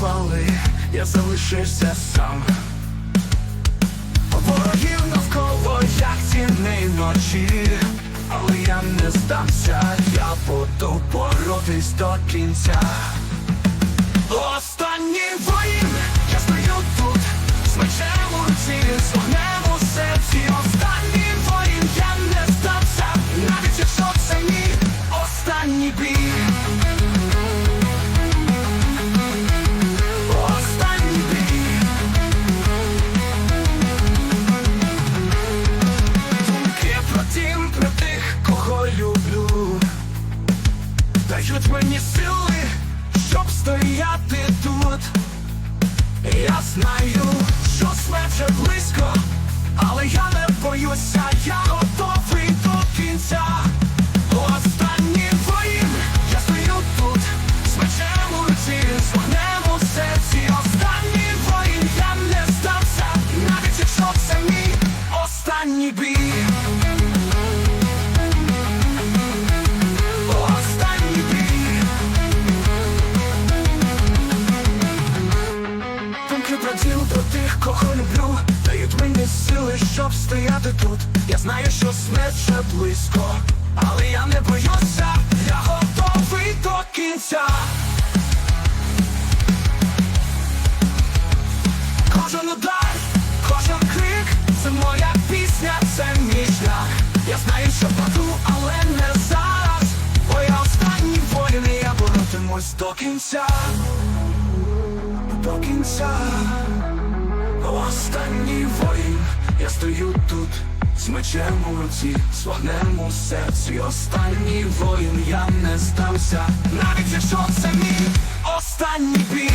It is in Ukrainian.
впали, я залишився сам. Ворогів навколо, як тіни ночі. Але я не здамся, я буду боротись до кінця. Останній воїн, я стою тут, з мечем у руці, з вогнем у серці. Останній воїн, я не здамся, навіть якщо це мій останній бій. Дають мені сили, щоб стояти тут. Я знаю, що смерть близько, але я не боюся, я про тих, кого люблю. Дають мені сили, щоб стояти тут. Я знаю, що смерть вже близько Але я не боюся, я готовий до кінця. Кожен удар, кожен крик, це моя пісня, це мій шлях. Я знаю, що паду, але не зараз. Бо я останній воїн, і я боротимусь до кінця. До кінця Останній воїн, я стою тут з мечем у руці, з вогнем у серці. Останній воїн, я не стався, Навіть якщо це мій останній бій